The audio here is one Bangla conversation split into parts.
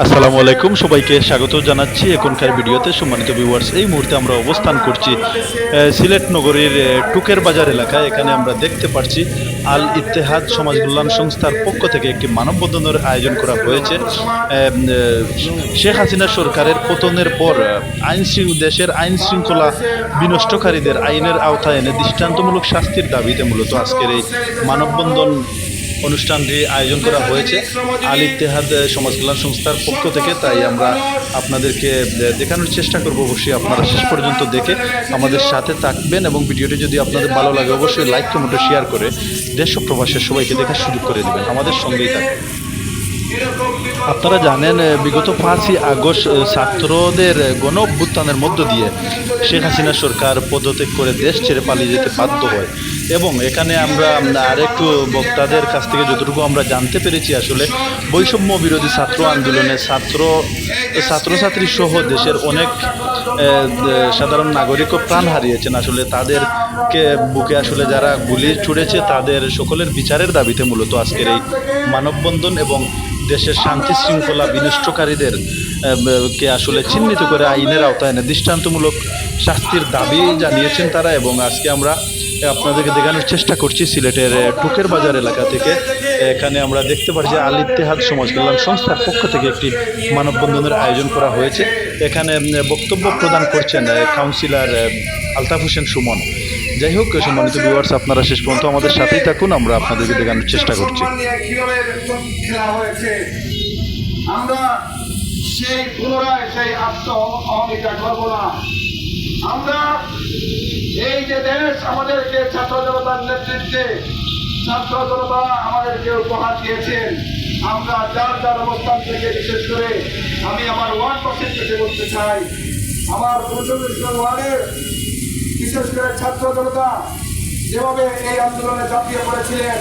আসসালামু আলাইকুম সবাইকে স্বাগত জানাচ্ছি। এখনকার ভিডিওতে সম্মানিত ভিউয়ার্স এই মুহূর্তে আমরা অবস্থান করছি সিলেট নগরীর টুকের বাজার এলাকায়। এখানে আমরা দেখতে পাচ্ছি আল ইত্তেহাদ সমাজ কল্যাণ সংস্থার পক্ষ থেকে একটি মানববন্ধনের আয়োজন করা হয়েছে। শেখ হাসিনা সরকারের পতনের পর আহ, আইন দেশের আইন শৃঙ্খলা বিনষ্টকারীদের আইনের আওতায় এনে দৃষ্টান্তমূলক শাস্তির দাবিতে মূলত আজকের এই মানববন্ধন অনুষ্ঠানটি আয়োজন করা হয়েছে। আল ইত্তেহাদ আহ, সমাজ কল্যাণ সংস্থার পক্ষ থেকে। তাই আমরা আপনাদেরকে দেখানোর চেষ্টা করব। অবশ্যই আপনারা শেষ পর্যন্ত দেখে আমাদের সাথে থাকবেন এবং ভিডিওটি যদি আপনাদের ভালো লাগে অবশ্যই লাইক কমেন্ট শেয়ার করে দেশ প্রবাসের সবাইকে দেখার সুযোগ করে দেবেন। আমাদের সঙ্গেই থাকবেন আপনারা জানেন বিগত পাঁচই আগস্ট ছাত্রদের গণ অভ্যুত্থানের মধ্য দিয়ে শেখ হাসিনা সরকার পদত্যাগ করে দেশ ছেড়ে পালিয়ে যেতে বাধ্য হয়। এবং এখানে আমরা আরেকটু বক্তাদের কাছ থেকে যতটুকু আমরা জানতে পেরেছি আসলে, বৈষম্য বিরোধী ছাত্র আন্দোলনে ছাত্র, ছাত্রছাত্রী সহ দেশের অনেক সাধারণ নাগরিকও প্রাণ হারিয়েছেন আসলে। তাদেরকে বুকে আসলে যারা গুলি ছুড়েছে, তাদের সকলের বিচারের দাবিতে মূলত আজকের এই মানববন্ধন এবং দেশের শান্তি শৃঙ্খলা বিনষ্টকারীদের কে আসলে চিহ্নিত করে আইনের আওতায় এনে দৃষ্টান্তমূলক শাস্তির দাবি জানিয়েছেন তারা এবং আজকে আমরা আপনাদেরকে দেখানোর চেষ্টা করছি সিলেটের টুকের বাজার এলাকা থেকে। এখানে আমরা দেখতে পাচ্ছি আল ইত্তেহাদ সমাজ কল্যাণ সংস্থার পক্ষ থেকে একটি মানববন্ধনের আয়োজন করা হয়েছে। এখানে বক্তব্য প্রদান করছেন কাউন্সিলর আলতাফ হোসেন সুমন। যাই হোক, সম্মানিত ভিউয়ার্স আপনারা শেষ পর্যন্ত আমাদের সাথেই থাকুন, আমরা আপনাদেরকে দেখানোর চেষ্টা করছি। সেই পুনরায় সেই আত্ম অহমিকা করব না। আমরা এই যে দেশ আমাদেরকে ছাত্র জনতার নেতৃত্বে ছাত্র জনতা আমাদেরকে উপহার দিয়েছেন। আমরা যার যার অবস্থান থেকে, বিশেষ করে আমি আমার ওয়ার্ড পার্সেন্ট থেকে বলতে চাই। আমার নং ওয়ার্ডের, বিশেষ করে ছাত্র জনতা যেভাবে এই আন্দোলনে ঝাঁপিয়ে পড়েছিলেন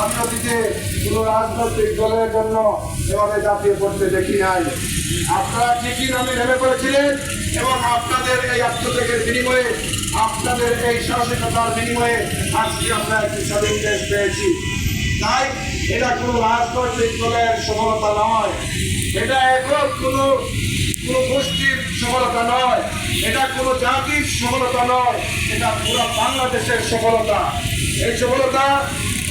আমি অতীতে কোনো রাজনৈতিক দলের জন্য এভাবে ঝাঁপিয়ে পড়তে দেখি নাই। আপনারা ঠিকই নামে নেমে পড়েছিলেন? এবং আপনাদের এই আত্মত্যাগের বিনিময়ে, আপনাদের এই সাহসিকতার বিনিময়ে আজকে আমরা একটি স্বাধীন দেশ পেয়েছি। তাই এটা কোনো রাজনৈতিক দলের সফলতা নয়। এটা এখন কোনো কোনো গোষ্ঠীর সফলতা নয়। এটা কোনো জাতির সফলতা নয়। এটা পুরো বাংলাদেশের সফলতা। এই সফলতা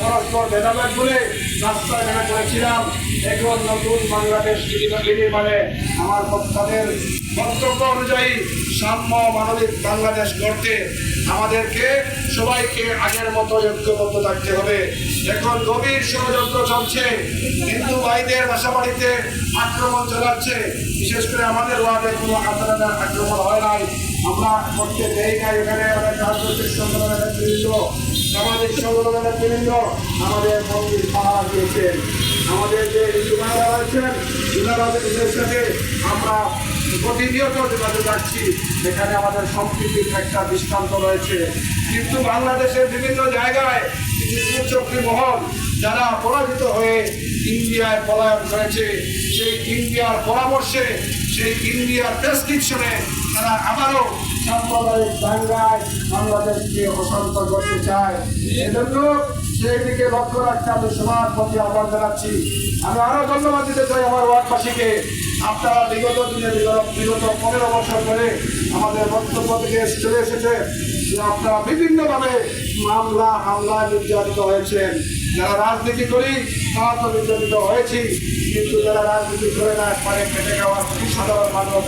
পরস্পর ভেদাভেদ বলে রাস্তায় নেমে পড়েছিলাম। এখন নতুন বাংলাদেশ বিনির্মাণে আমার তাদের বক্তব্য অনুযায়ী সাম্য মানবিক বাংলাদেশ গড়তে আমাদেরকে সবাইকে আগের মতো ঐক্যবদ্ধ থাকতে হবে। এখন গভীর ষড়যন্ত্র চলছে। হিন্দু ভাইদের বাসাবাড়িতে আক্রমণ চালাচ্ছে। বিশেষ করে আমাদের ওয়ার্ডে কোনো আন্দোলনের আক্রমণ হয় নাই। আমরা করতে দেই নাই এখানে অনেক রাজনৈতিক সংগঠনের নেতৃবৃন্দ সামাজিক সংগঠনের নেতৃবৃন্দ আমাদের মন্দির পাহারা দিয়েছেন। আমাদের যে হিন্দু ভাইরা রয়েছেন ওনাদের সাথে আমরা প্রতিনিয়ত যোগাযোগ রাখছি। এখানে আমাদের সম্প্রীতির একটা দৃষ্টান্ত রয়েছে। কিন্তু বাংলাদেশের বিভিন্ন জায়গায় কিছু কুচক্রী মহল যারা পরাজিত হয়ে ইন্ডিয়ায় পলায়ন করেছে, সেই ইন্ডিয়ার পরামর্শে সেই ইন্ডিয়ার প্রেসক্রিপশনে তারা আবারও সাম্প্রদায়িক দাঙ্গায় বাংলাদেশকে অশান্ত করতে চায়। এজন্য সেই দিকে লক্ষ্য রাখতে আমি সমাজ প্রতি আহ্বান জানাচ্ছি। আমি আরও ধন্যবাদ দিতে চাই আমার ওয়ার্ডবাসীকে। আপনারা বিগত দিনে বিগত পনেরো বছর ধরে আমাদের বক্তব্য থেকে চলে এসেছে যে আপনারা বিভিন্নভাবে মামলা, হামলা নির্যাতিত হয়েছেন। যারা রাজনীতি করি নির্যাতিত হয়েছি, কিন্তু যারা রাজনীতি করে না পারে খাওয়ার সাধারণ মানুষ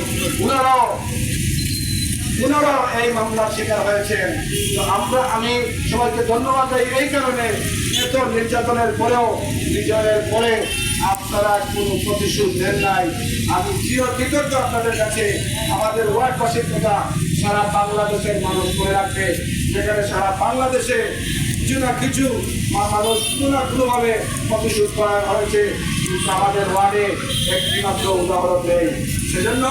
এই মামলার শিকার হয়েছেন। তো আমরা, আমি সবাইকে ধন্যবাদ দেই এই কারণে। এত নির্যাতনের পরেও, নির্যাতনের পরে আপনারা কোনো প্রতিশোধ নেন নাই। আমি চির কৃতজ্ঞ আপনাদের কাছে। আমাদের ওয়ার্ডবাসীর কথা সারা বাংলাদেশের মানুষ মনে রাখবে। যেখানে সারা বাংলাদেশে কিছু না কিছু মানুষ কোনো না কোনোভাবে প্রতিশোধ করা হয়েছে। আমাদের ওয়ার্ডে একটি মাত্র উদাহরণ নেই। সেজন্য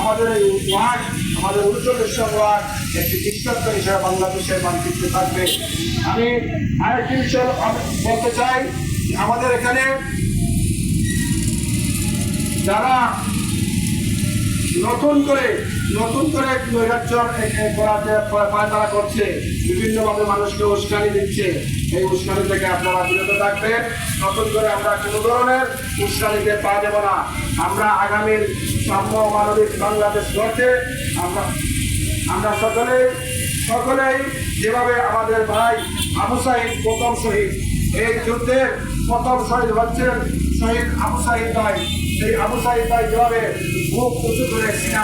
আমাদের এই ওয়ার্ড, আমাদের উত্তরদেশ ওয়ার্ড একটি বিশ্বাস হিসাবে বাংলাদেশের মানচিত্রে থাকবে। আমি আরেকটি বিষয় বলতে চাই, আমাদের এখানে যারা নতুন করে নতুন করে নৈরাজ্য করাতে পায়তারা করছে। বিভিন্নভাবে মানুষকে উস্কানি দিচ্ছে। এই উস্কানি থেকে আপনারা বিরত থাকবেন। নতুন করে আমরা কোনো ধরনের উস্কানিতে পা দেব না। আমরা আগামীর সাম্য মানবিক বাংলাদেশ গড়তে আমরা আমরা সকলেই সকলেই যেভাবে আমাদের ভাই আবু সাহিদ প্রথম শহীদ, এই যুদ্ধের প্রথম শহীদ হচ্ছেন শহীদ আবু সাহিদ ভাই। সেই আবু সাহিদ ভাই যেভাবে মুখ উঁচু করে সিনাটা